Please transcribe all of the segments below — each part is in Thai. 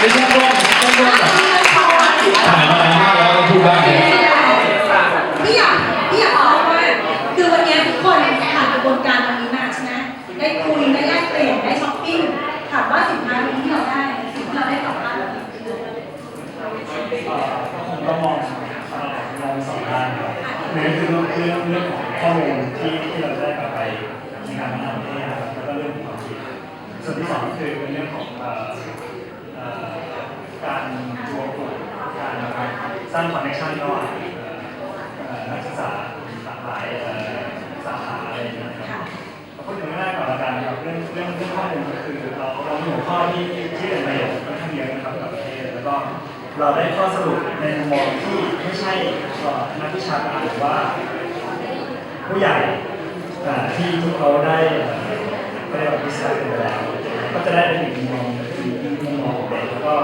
ไม่ใช่ร่วมไม่ร่วมแบบถ่ายมานานมากแล้วต้องพูดบ้างเนี่ยพี่อยากพี่อยากบอกว่าคือวันนี้ทุกคนผ่านกระบวนการตรงนี้มาใช่ไหมได้คุยได้แลกเปลี่ยนได้ช้อปปิ้งถามว่าสินค้าที่เราได้สิ่งที่เราได้กลับบ้านเราคืออะไรผมก็มองมองสองด้านครับหนึ่งคือเรื่องเรื่องของข้อมูลที่ที่เราได้กลับไปในการพัฒนาประเนะครับแล้วก็เรื่องของความคิดส่วนที่สองคือเป็นเรื่องของเอ่อเอ่อการรวมกลุ่มการ สร้างคอนเนคชั่นระหว่างนักศึกษาหลากหลายสาขาอะไรอย่างเงี้ยครับพูดถึงแรกก่อนละกันครับเรื่องเรื่องเรื่องข้อมูลก็คือเราเรามีหัวข้อที่ที่เป็นประโยชน์ค่อนข้างเยอะนะครับกับประเทศแล้วก็เราได้ข้อสรุปในมุมมองที่ไม่ใช่นักวิชาการหรือว่า ผู้ใหญ่อ่ที่ทุกเขาได้ได้รับวิสัยไปแล้วก็จะได้เป็นอีกมุมมองหนึ่งคือมุมมองของเด็กแล้วก็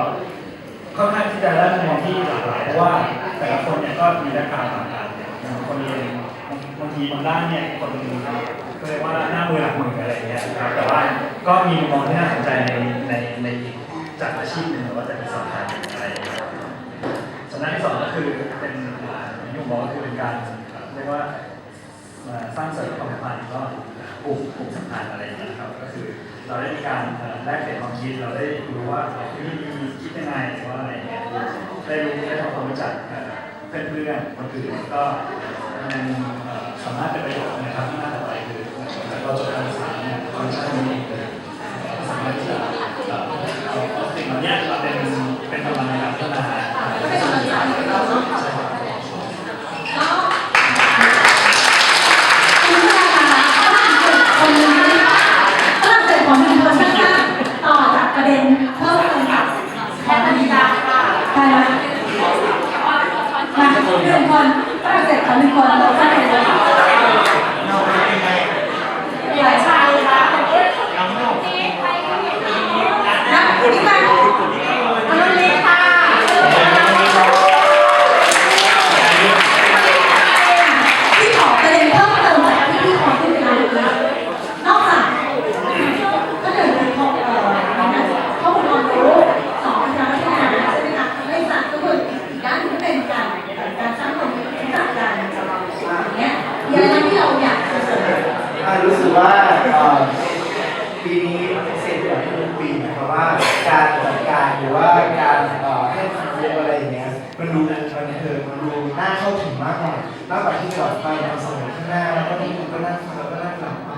ค่อนข้าง ที่จะได้มุมมองที่หลากหลายเพราะว่าแต่ละคนเนี่ยก็มีแบ็คกราวด์ต่างกันบางคนเรียนบางทีบางด้านเนี่ยคนก็เรียกว่าหน้ามือหลักมืออะไรอย่างเงี้ยนะครับแต่ว่าก็มีมุมมองที่น่าสนใจในในในจากอาชีพหนึ่งหรือว่าจากสัมพันธ์อะไรส่วนด้านที่สองก็คือเป็นอ่าอย่งบอกก็คือเป็นการเรียกว่า สร้างเสริมความสัมพันธ์ก็ปลูกปลูกสัมพันธ์อะไรอย่างเงี้ยครับก็คือเราได้มีการแลกเปลี่ยนความคิดเราได้รู้ว่าที่นี่มีคิดยังไงหรือว่าอะไรอย่างเงี้ยได้รู้ได้ทำความรู้จักเอ่อเพื่อนๆคนอื่นก็มันสามารถเป็นประโยชน์นะครับที่น่าต่อไปคือเราจบการศึกษาเนี่ยเราใช้ตรงนี้สามารถที่จะเอาเอาสิ่งเหล่านี้มาเป็นเป็นกำลังในการพัฒนา หนึ่งคนฝรั่งเศสขอหนึ่งคนเราก็เป็นหลายชายค่ะนะนี่มาอนุลีค่ะ ที่ขอประเด็นเพิ่มเติมจากที่พี่ขอพูดไปแล้วนอกจากก็หนึ่งคือข้อเอ่อข้อมูลความรู้สองคือการพัฒนาใช่ไหมคะและสามก็คืออีกด้านหนึงก็เป็นการการสร้างความรู้จักกันอย่างเงี้ยมีอะไรที่เราอยากจะเสริม อ่ารู้สึกว่าเอ่อปีนี้พิเศษกว่าทุกปีนะครับว่า การจัดการหรือว่าการเอ่อให้ความรู้อะไรอย่างเงี้ยมันดูบันเทิงมันดูน่าเข้าถึงมากกว่ามากกว่าที่หลอดไฟนำเสนอข้างหน้าแล้วก็ทุกคนก็นั่งฟังแล้วก็นั่งหลับไป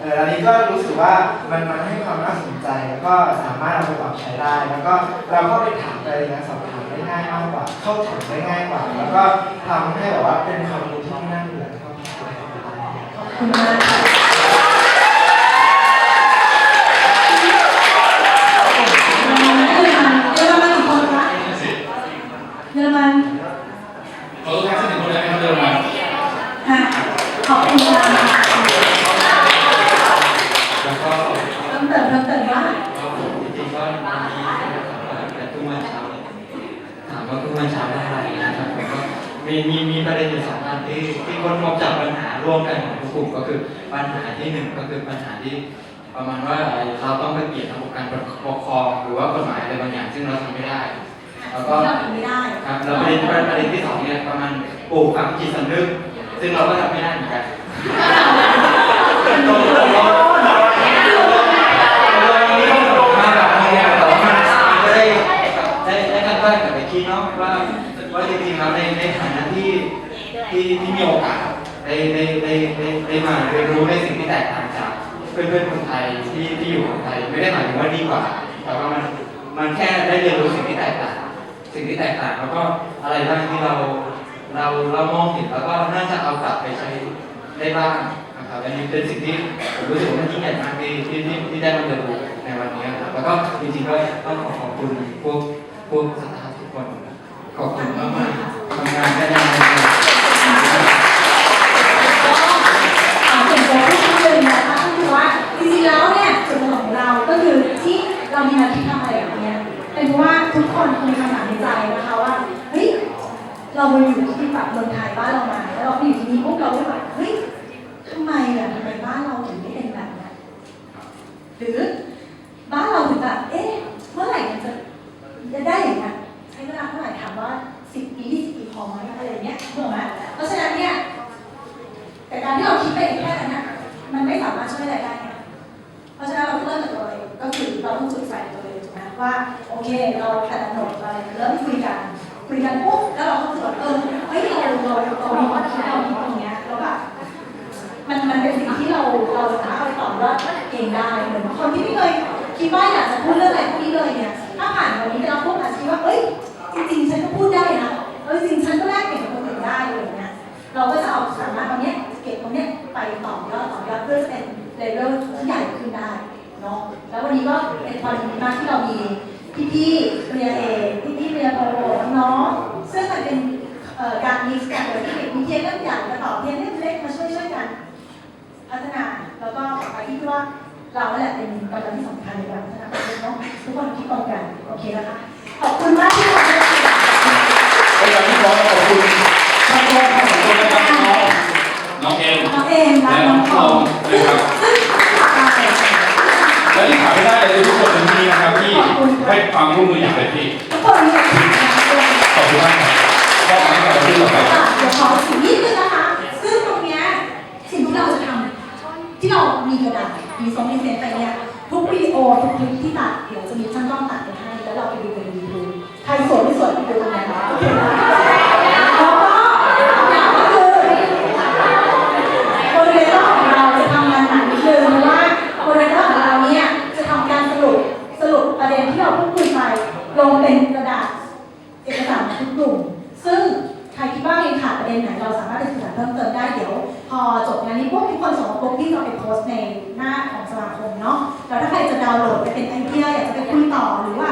เอออันนี้ก็รู้สึกว่ามันมันให้ความน่าสนใจแล้วก็สามารถเอาไปปรับใช้ได้ แล้วก็เราก็ไปถามอะไรนะสอบถามได้ง่ายมากกว่า เข้าถึงได้ง่ายกว่า แล้วก็ทำให้แบบว่าเป็นความรู้ที่น่าเบื่อเท่าที่ขอบคุณมากค่ะเยอรมันเยอรมันกี่คนคะเยอรมัน เขาต้องการสนิทคนแรกเขาเดินมา ค่ะขอบคุณค่ะ แล้วก็ เพิ่มเติมเพิ่มเติมว่า ก็จริงๆก็มีแต่ทุกวันเช้าถามว่าทุกวันเช้าได้อะไรนะครับผมก็ มีมีมีประเด็นอยู่สองอันที่ที่คนพบจากปัญหาร่วมกันของทุกกลุ่มก็คือปัญหาที่หนึ่งก็คือปัญหาที่ประมาณว่าเราต้องไปเปลี่ยนระบบการปกครองหรือว่ากฎหมายอะไรบางอย่างซึ่งเราทำไม่ได้ แล้วก็เราทำไม่ได้ครับแล้วประเด็นประเด็นที่สองเนี่ยประมาณปลูกฝังจิตสำนึก ซึ่งเราก็ทำไม่ได้เหมือนกัน มาแบบนี้แต่ว่ามันก็ได้ได้ได้กันบ้านกับไอ้คีเนาะว่าว่าจริงๆแล้วในในฐานะที่ที่ที่มีโอกาสได้ได้ได้ ได้ได้มาเรียนรู้ในสิ่งที่แตกต่างจากเพื่อนเพื่อนๆคนไทยที่ที่อยู่คนไทยไม่ได้หมายถึงว่าดีกว่า แต่ว่ามันมันแค่ได้เรียนรู้สิ่งที่แตกต่าง สิ่งที่แตกต่างแล้วก็อะไรบ้างที่เราเราเรามองเห็นแล้วก็น่าจะเอากลับไปใช้ได้บ้างนะครับอันนี้เป็นสิ่งที่ผมรู้สึกว่ามันยิ่งใหญ่มากที่ที่ที่ที่ได้มาเรียนรู้ในวันนี้ครับแล้วก็จริงๆก็ต้องขอขอบคุณพวกพวกสตาฟทุกคนขอบคุณมากๆทำงานได้นานเล คนคงมีคำถามในใจนะคะว่าเฮ้ยเรามาอยู่ที่แบบเมืองไทยบ้านเรามาแล้วเราไปอยู่ที่นี่พวกเราก็แบบเฮ้ยทำไมอะทำไมบ้านเราถึงไม่เป็นแบบนั้นหรือบ้านเราถึงแบบเอ๊ะเมื่อไหร่จะจะได้อย่างเงี้ยใช้เวลาเท่าไหร่ถามว่าสิบปียี่สิบปีพอไหมอะไรเงี้ยถูกไหมเพราะฉะนั้นเนี่ยแต่การที่เราคิดไปแค่นั้นมันไม่สามารถช่วยอะไรได้ คุยกันปุ๊บแล้วเราก็รู้สึกว่าเออเฮ้ยเราเราเรามีความคิดเรามีตรงเนี้ยแล้วแบบมันมันเป็นสิ่งที่เราเราสามารถไปต่อยอดเองได้เหมือนคนที่ไม่เคยคิดว่าอยากจะพูดเรื่องอะไรพวกนี้เลยเนี่ยถ้าผ่านวันนี้ไปเราพูดอาชีพว่าเอ้ยจริงๆฉันก็พูดได้นะเอ้ยจริงฉันก็แลกเปลี่ยนกับคนอื่นได้อะไรอย่างเงี้ยเราก็จะเอาสามารถตรงเนี้ยเก็บตรงเนี้ยไปต่อยอดต่อยอดเพื่อจะเป็นเลเวลที่ใหญ่ขึ้นได้เนาะแล้ววันนี้ก็เป็นความดีมากที่เรามีพี่ๆ ฒนา แล้วก็ไปที่ว่าเราแหละเป็นกำลังที่สำคัญในการพัฒนาประเทศเนาะทุกคนคิดตรงกันโอเคแล้วค่ะขอบคุณมากที่มาให้เราในการที่ขอขอบคุณท่านผู้ว่าทั้งสองคนนะครับน้องน้องเอ็มน้องเองและและน้น้อองงททอองงนะครับและที่ขาดไม่ได้เลยทุกคนในที่นี้นะครับที่ให้ความร่วมมืออย่างเต็มที่ทุกคนมีแต่สิ่งดีๆด้วยขอบคุณมากครับก็ขอให้กับเราที่ต่อไปค่ะเดี๋ยวขอสิ่งนิดนึงนะคะ ซึ่งตรงเนี้ยสิ่งที่เราจะทำ ที่เรามีกระดาษมีทรงมีเซนไปเนี่ยทุกวิดีโอทุกคลิปที่ตัดเดี๋ยวจะมีช่างกล้องตัดไปให้ แล้วเราไปดูกันในยูทูใครสวยไม่สวยไปดูตรงนั้นนะคะโอเคแล้วก็อย่างก็คือโมเดลเตอร์ของเราจะทำงานหนักนิดนึงเพราะว่าโมเดลเตอร์ของเราเนี่ยจะทำการสรุปสรุปประเด็นที่เราพูดคุยไปลงเป็นกระดาษเอกสารทุกกลุ่ม ซึ่งใครคิดว่ามีขาดประเด็นไหนเราสามารถไปศึกษาเพิ่มเติมได้เดี๋ยว พอจบงานนี้พวกทุกคนส่งมาปุ๊บที่เราไปโพสต์ในหน้าของสมาคมเนาะแล้วถ้าใครจะดาวน์โหลดไปเป็นไอเดียอยากจะไปคุยต่อหรือว่า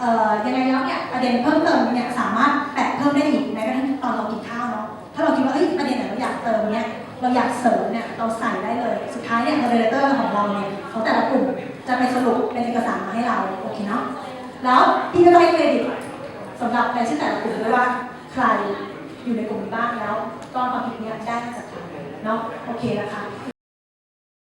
เอ่อยังไงแล้วเนี่ยประเด็นเพิ่มเติมเนี่ยสามารถแปะเพิ่มได้อีกแม้กระทั่งตอนเรากินข้าวเนาะถ้าเราคิดว่าเอ้ยประเด็นไหนเราอยากเติมเนี่ยเราอยากเสริมเนี่ยเราใส่ได้เลยสุดท้ายเนี่ยโมเดเลเตอร์ของเราเนี่ยของแต่ละกลุ่มจะไปสรุปเป็นเอกสารมาให้เราโอเคเนาะแล้วพี่ก็ได้เครดิตสำหรับรายชื่อแต่ละกลุ่มด้วยว่าใครอยู่ในกลุ่มบ้างแล้วก้อนความผิดเนี่ยได้มาจากใคร เนาะโอเคนะคะ